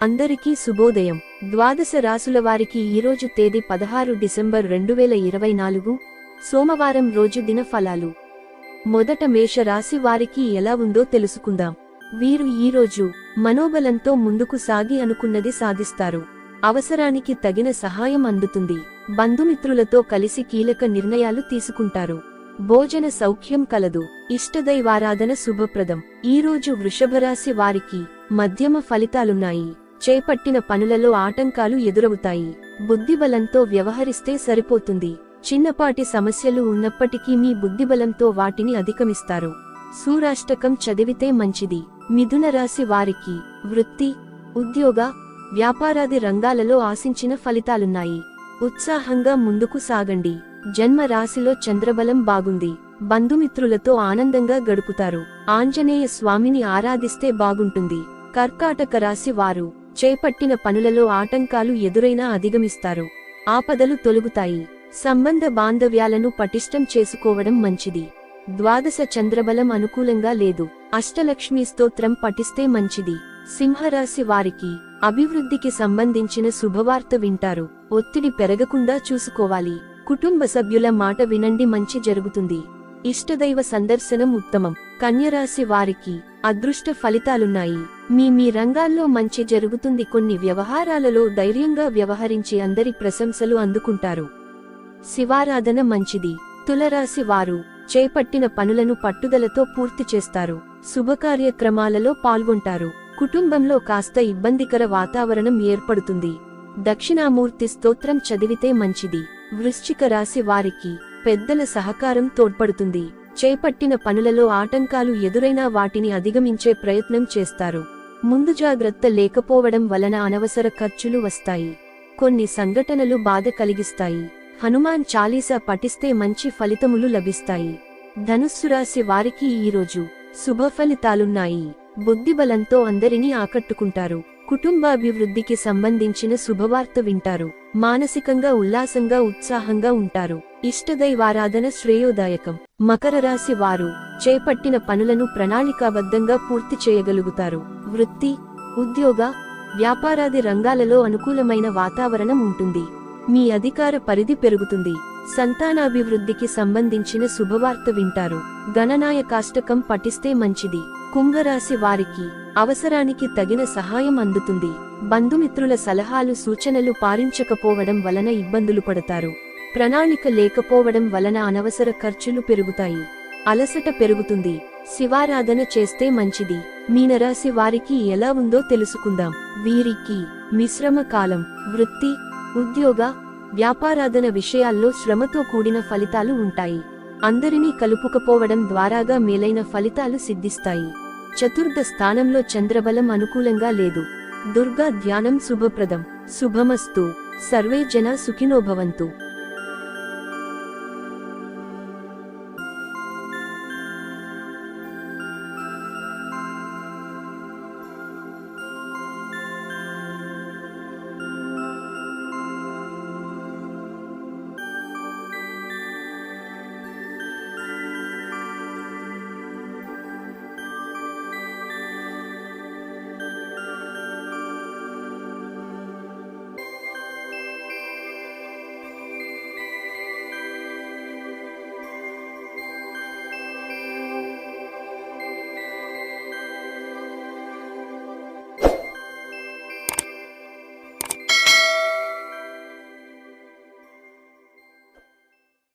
అందరికీ శుభోదయం. ద్వాదశ రాసుల వారికి ఈరోజు తేదీ పదహారు డిసెంబర్ రెండు వేల ఇరవై నాలుగు సోమవారం రోజు దిన ఫలాలు మొదట మేష రాశి వారికి ఎలా ఉందో తెలుసుకుందాం. వీరు ఈరోజు మనోబలంతో ముందుకు సాగి అనుకున్నది సాధిస్తారు. అవసరానికి తగిన సహాయం అందుతుంది. బంధుమిత్రులతో కలిసి కీలక నిర్ణయాలు తీసుకుంటారు. భోజన సౌఖ్యం కలదు. ఇష్టదైవారాధన శుభప్రదం. ఈరోజు వృషభరాశి వారికి మధ్యమ ఫలితాలున్నాయి. చేపట్టిన పనులలో ఆటంకాలు ఎదురవుతాయి. బుద్ధిబలంతో వ్యవహరిస్తే సరిపోతుంది. చిన్నపాటి సమస్యలు ఉన్నప్పటికీ మీ బుద్ధిబలంతో వాటిని అధిగమిస్తారు. సూరాష్టకం చదివితే మంచిది. మిథున రాశి వారికి వృత్తి ఉద్యోగ వ్యాపారాది రంగాలలో ఆశించిన ఫలితాలున్నాయి. ఉత్సాహంగా ముందుకు సాగండి. జన్మ రాశిలో చంద్రబలం బాగుంది. బంధుమిత్రులతో ఆనందంగా గడుపుతారు. ఆంజనేయ స్వామిని ఆరాధిస్తే బాగుంటుంది. కర్కాటక రాశి వారు చేపట్టిన పనులలో ఆటంకాలు ఎదురైనా అధిగమిస్తారు. ఆపదలు తొలుగుతాయి. సంబంధ బాంధవ్యాలను పటిష్టం చేసుకోవడం మంచిది. ద్వాదశ చంద్రబలం అనుకూలంగా లేదు. అష్టలక్ష్మి స్తోత్రం పఠిస్తే మంచిది. సింహరాశి వారికి అభివృద్ధికి సంబంధించిన శుభవార్త వింటారు. ఒత్తిడి పెరగకుండా చూసుకోవాలి. కుటుంబ సభ్యుల మాట వినండి మంచి జరుగుతుంది. ఇష్టదైవ సందర్శనం ఉత్తమం. కన్యరాశి వారికి అదృష్ట ఫలితాలున్నాయి. మీ మీ రంగాల్లో మంచి జరుగుతుంది. కొన్ని వ్యవహారాలలో ధైర్యంగా వ్యవహరించి అందరి ప్రశంసలు అందుకుంటారు. శివారాధన మంచిది. తులరాశి వారు చేపట్టిన పనులను పట్టుదలతో పూర్తి చేస్తారు. శుభకార్యక్రమాలలో పాల్గొంటారు. కుటుంబంలో కాస్త ఇబ్బందికర వాతావరణం ఏర్పడుతుంది. దక్షిణామూర్తి స్తోత్రం చదివితే మంచిది. వృశ్చిక రాశి వారికి పెద్దల సహకారం తోడ్పడుతుంది. చేపట్టిన పనులలో ఆటంకాలు ఎదురైనా వాటిని అధిగమించే ప్రయత్నం చేస్తారు. ముందు జాగ్రత్త లేకపోవడం వలన అనవసర ఖర్చులు వస్తాయి. కొన్ని సంఘటనలు బాధ కలిగిస్తాయి. హనుమాన్ చాలీసా పఠిస్తే మంచి ఫలితములు లభిస్తాయి. ధనుస్సు రాశి వారికి ఈరోజు శుభ ఫలితాలున్నాయి. బుద్ధిబలంతో అందరినీ ఆకట్టుకుంటారు. కుటుంబాభివృద్ధికి సంబంధించిన శుభవార్త వింటారు. మానసికంగా ఉల్లాసంగా ఉత్సాహంగా ఉంటారు. ఇష్టదైవారాధన శ్రేయోదాయకం. మకర రాశి వారు చేపట్టిన పనులను ప్రణాళికాబద్ధంగా పూర్తి చేయగలుగుతారు. వృత్తి ఉద్యోగ వ్యాపారాది రంగాలలో అనుకూలమైన వాతావరణం ఉంటుంది. మీ అధికార పరిధి పెరుగుతుంది. సంతానాభివృద్ధికి సంబంధించిన శుభవార్త వింటారు. గణనాయకాష్టకం పఠిస్తే మంచిది. కుంభరాశి వారికి అవసరానికి తగిన సహాయం అందుతుంది. బంధుమిత్రుల సలహాలు సూచనలు పారించకపోవడం వలన ఇబ్బందులు పడతారు. ప్రణాళిక లేకపోవడం వలన అనవసర ఖర్చులు పెరుగుతాయి. అలసట పెరుగుతుంది. శివారాధన చేస్తే మంచిది. మీనరాశి వారికి ఎలా ఉందో తెలుసుకుందాం. వీరికి మిశ్రమ కాలం వృత్తి ఉద్యోగ వ్యాపారాధన విషయాల్లో శ్రమతో కూడిన ఫలితాలు ఉంటాయి. అందరినీ కలుపుకపోవడం ద్వారాగా మేలైన ఫలితాలు సిద్ధిస్తాయి. చతుర్థ స్థానంలో చంద్రబలం అనుకూలంగా లేదు. దుర్గా ధ్యానం శుభప్రదం. శుభమస్తు. సర్వే జన సుఖినోభవంతు